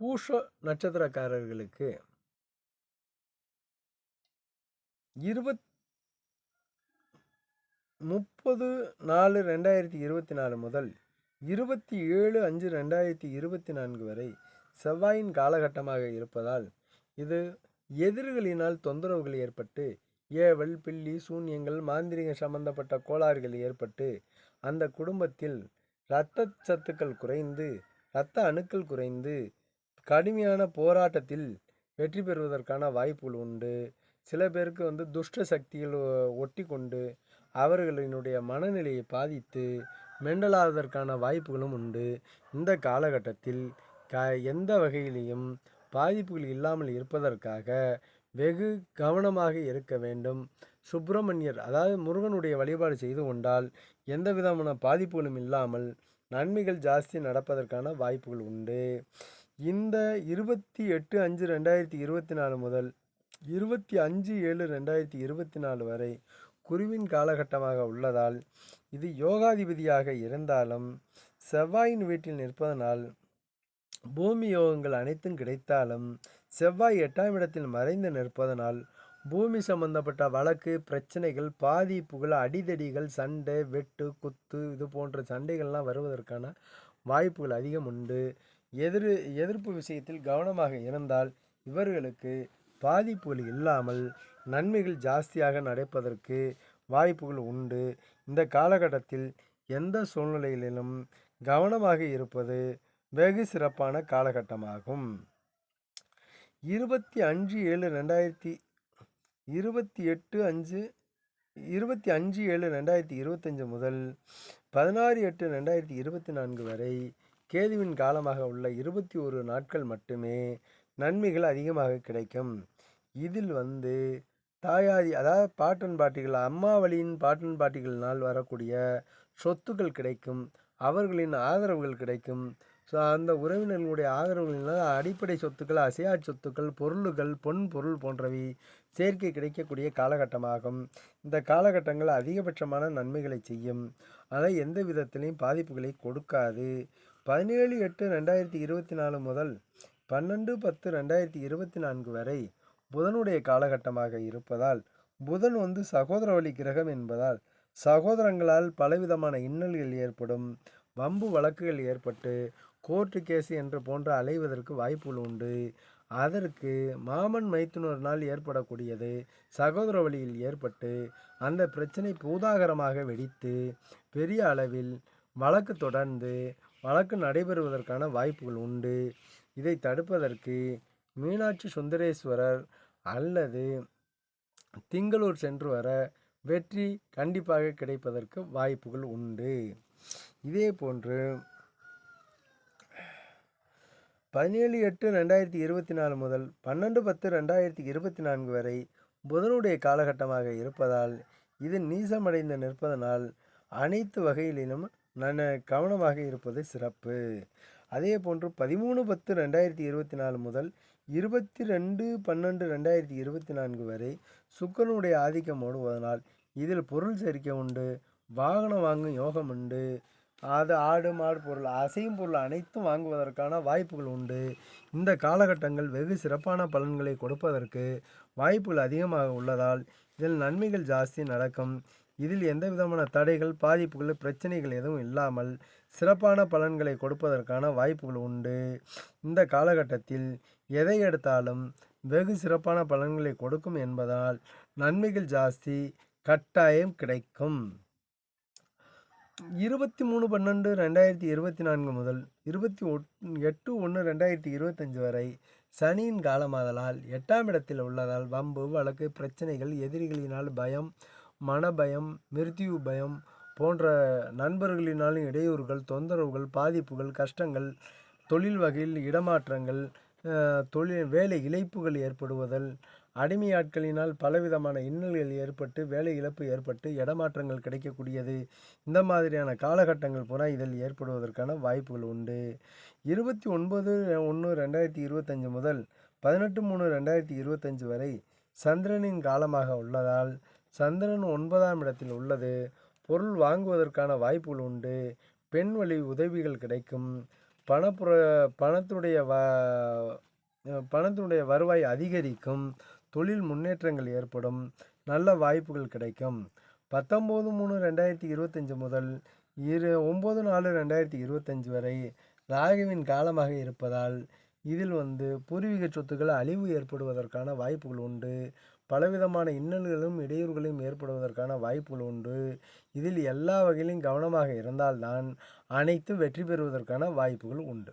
பூஷ நட்சத்திரக்காரர்களுக்கு இருபத் முப்பது நாலு ரெண்டாயிரத்தி இருபத்தி நாலு முதல் இருபத்தி ஏழு அஞ்சு ரெண்டாயிரத்தி இருபத்தி நான்கு வரை செவ்வாயின் காலகட்டமாக இருப்பதால் இது எதிரிகளினால் தொந்தரவுகள் ஏற்பட்டு ஏவல் பில்லி சூன்யங்கள் மாந்திரிக சம்பந்தப்பட்ட கோளாறுகள் ஏற்பட்டு அந்த குடும்பத்தில் இரத்த சத்துக்கள் குறைந்து இரத்த அணுக்கள் குறைந்து கடுமையான போராட்டத்தில் வெற்றி பெறுவதற்கான வாய்ப்புகள் உண்டு. சில பேருக்கு வந்து துஷ்ட சக்திகள் ஒ- ஒட்டி கொண்டு அவர்களினுடைய மனநிலையை பாதித்து மெண்டலாவதற்கான வாய்ப்புகளும் உண்டு. இந்த காலகட்டத்தில் க எந்த வகையிலையும் பாதிப்புகள் இல்லாமல் இருப்பதற்காக வெகு கவனமாக இருக்க வேண்டும். சுப்பிரமணியர் அதாவது முருகனுடைய வழிபாடு செய்து கொண்டால் எந்த விதமான பாதிப்புகளும் இல்லாமல் நன்மைகள் ஜாஸ்தி நடப்பதற்கான வாய்ப்புகள் உண்டு. இந்த இருபத்தி எட்டு அஞ்சு ரெண்டாயிரத்தி இருபத்தி நாலு முதல் இருபத்தி அஞ்சு ஏழு ரெண்டாயிரத்தி இருபத்தி நாலு வரை குருவின் காலகட்டமாக உள்ளதால் இது யோகாதிபதியாக இருந்தாலும் செவ்வாயின் வீட்டில் நிற்பதனால் பூமி யோகங்கள் அனைத்தும் கிடைத்தாலும் செவ்வாய் எட்டாம் இடத்தில் மறைந்து நிற்பதனால் பூமி சம்பந்தப்பட்ட வழக்கு பிரச்சனைகள் பாதிப்புகள் அடிதடிகள் சண்டை வெட்டு குத்து இது போன்ற சண்டைகள்லாம் வருவதற்கான வாய்ப்புகள் அதிகம் உண்டு. எதிர் எதிர்ப்பு விஷயத்தில் கவனமாக இருந்தால் இவர்களுக்கு பாதிப்புகள் இல்லாமல் நன்மைகள் ஜாஸ்தியாக நடப்பதற்கு வாய்ப்புகள் உண்டு. இந்த காலகட்டத்தில் எந்த சூழ்நிலையிலும் கவனமாக இருப்பது வெகு சிறப்பான காலகட்டமாகும். இருபத்தி அஞ்சு ஏழு ரெண்டாயிரத்தி இருபத்தி எட்டு அஞ்சு இருபத்தி அஞ்சு ஏழு ரெண்டாயிரத்தி இருபத்தஞ்சு முதல் பதினாறு எட்டு ரெண்டாயிரத்தி இருபத்தி நான்கு வரை கேதுவின் காலமாக உள்ள இருபத்தி ஒரு நாட்கள் மட்டுமே நன்மைகள் அதிகமாக கிடைக்கும். இதில் வந்து தாயாதி அதாவது பாட்டன் பாட்டிகள் அம்மா வழியின் பாட்டன் பாட்டிகளினால் வரக்கூடிய சொத்துக்கள் கிடைக்கும் அவர்களின் ஆதரவுகள் கிடைக்கும். ஸோ அந்த உறவினர்களுடைய ஆதரவுகளினால் அடிப்படை சொத்துக்கள் அசையா சொத்துக்கள் பொருள்கள் பொன் பொருள் போன்றவை சேர்க்கை கிடைக்கக்கூடிய காலகட்டமாகும். இந்த காலகட்டங்கள் அதிகபட்சமான நன்மைகளை செய்யும். ஆனால் எந்த விதத்திலையும் பாதிப்புகளை கொடுக்காது. பதினேழு எட்டு ரெண்டாயிரத்தி இருபத்தி நாலு முதல் பன்னெண்டு பத்து ரெண்டாயிரத்தி இருபத்தி நான்கு வரை புதனுடைய காலகட்டமாக இருப்பதால் புதன் வந்து சகோதர வழி கிரகம் என்பதால் சகோதரங்களால் பலவிதமான இன்னல்கள் ஏற்படும் வம்பு வழக்குகள் ஏற்பட்டு கோர்ட்டு கேஸ் என்று போன்ற அலைவதற்கு வாய்ப்புகள் உண்டு. அதற்கு மாமன் மைத்துனரினால் ஏற்படக்கூடியது. சகோதர வழியில் ஏற்பட்டு அந்த பிரச்சனை பூதாகரமாக வெடித்து பெரிய அளவில் வழக்கு தொடர்ந்து வழக்கு நடைபெறுவதற்கான வாய்ப்புகள் உண்டு. இதை தடுப்பதற்கு மீனாட்சி சுந்தரேஸ்வரர் அல்லது திங்களூர் சென்று வர வெற்றி கண்டிப்பாக கிடைப்பதற்கு வாய்ப்புகள் உண்டு. இதே போன்று பதினேழு எட்டு ரெண்டாயிரத்தி இருபத்தி நாலு முதல் பன்னெண்டு பத்து ரெண்டாயிரத்தி இருபத்தி நான்கு வரை புதனுடைய காலகட்டமாக இருப்பதால் இது நீசமடைந்து நிற்பதனால் அனைத்து வகையிலும் நான் கவனமாக இருப்பது சிறப்பு. அதே போன்று பதிமூணு பத்து ரெண்டாயிரத்தி இருபத்தி நாலு முதல் இருபத்தி ரெண்டு பன்னெண்டு ரெண்டாயிரத்தி இருபத்தி நான்கு வரை சுக்கரனுடைய ஆதிக்கம் ஓடுவதனால் இதில் பொருள் சேர்க்கை உண்டு வாகனம் வாங்கும் யோகம் உண்டு. அது ஆடு மாடு பொருள் அசையும் பொருள் அனைத்தும் வாங்குவதற்கான வாய்ப்புகள் உண்டு. இந்த காலகட்டங்கள் வெகு சிறப்பான பலன்களை கொடுப்பதற்கு வாய்ப்புகள் அதிகமாக உள்ளதால் இதில் நன்மைகள் ஜாஸ்தி நடக்கும். இதில் எந்த விதமான தடைகள் பாதிப்புகள் பிரச்சனைகள் எதுவும் இல்லாமல் சிறப்பான பலன்களை கொடுப்பதற்கான வாய்ப்புகள் உண்டு. இந்த காலகட்டத்தில் எதை எடுத்தாலும் வெகு சிறப்பான பலன்களை கொடுக்கும் என்பதால் நன்மைகள் ஜாஸ்தி கட்டாயம் கிடைக்கும். இருபத்தி மூணு பன்னெண்டு ரெண்டாயிரத்தி இருபத்தி நான்கு முதல் இருபத்தி ஒட் எட்டு ஒன்று ரெண்டாயிரத்தி இருபத்தஞ்சு வரை சனியின் காலமாதலால் எட்டாம் இடத்தில் உள்ளதால் வம்பு வழக்கு பிரச்சனைகள் எதிரிகளினால் பயம் மனபயம் மிருத்யு பயம் போன்ற நண்பர்களினாலும் இடையூறுகள் தொந்தரவுகள் பாதிப்புகள் கஷ்டங்கள் தொழில் வகையில் இடமாற்றங்கள் தொழில் வேலை இழப்புகள் ஏற்படுவதல் அடிமையாட்களினால் பலவிதமான இன்னல்கள் ஏற்பட்டு வேலை இழப்பு ஏற்பட்டு இடமாற்றங்கள் கிடைக்கக்கூடியது. இந்த மாதிரியான காலகட்டங்கள் பூரா இதில் ஏற்படுவதற்கான வாய்ப்புகள் உண்டு. இருபத்தி ஒன்பது ஒன்று ரெண்டாயிரத்தி இருபத்தஞ்சு முதல் பதினெட்டு மூணு ரெண்டாயிரத்தி இருபத்தஞ்சு வரை சந்திரனின் காலமாக உள்ளதால் சந்திரன் ஒன்பதாம் இடத்தில் உள்ளது. பொருள் வாங்குவதற்கான வாய்ப்புகள் உண்டு. பெண் வழி உதவிகள் கிடைக்கும். பணப்புற பணத்துடைய வ பணத்தினுடைய வருவாய் அதிகரிக்கும். தொழில் முன்னேற்றங்கள் ஏற்படும். நல்ல வாய்ப்புகள் கிடைக்கும். பத்தொம்போது மூணு ரெண்டாயிரத்தி இருபத்தஞ்சி முதல் இரு ஒம்பது நாலு ரெண்டாயிரத்தி இருபத்தஞ்சி வரை ராகுவின் காலமாக இருப்பதால் இதில் வந்து பூர்வீக சொத்துக்கள் அழிவு ஏற்படுவதற்கான வாய்ப்புகள் உண்டு. பலவிதமான இன்னல்களும் இடையூறுகளும் ஏற்படுவதற்கான வாய்ப்புகள் உண்டு. இதில் எல்லா வகையிலும் கவனமாக இருந்தால்தான் அனைத்தும் வெற்றி பெறுவதற்கான வாய்ப்புகள் உண்டு.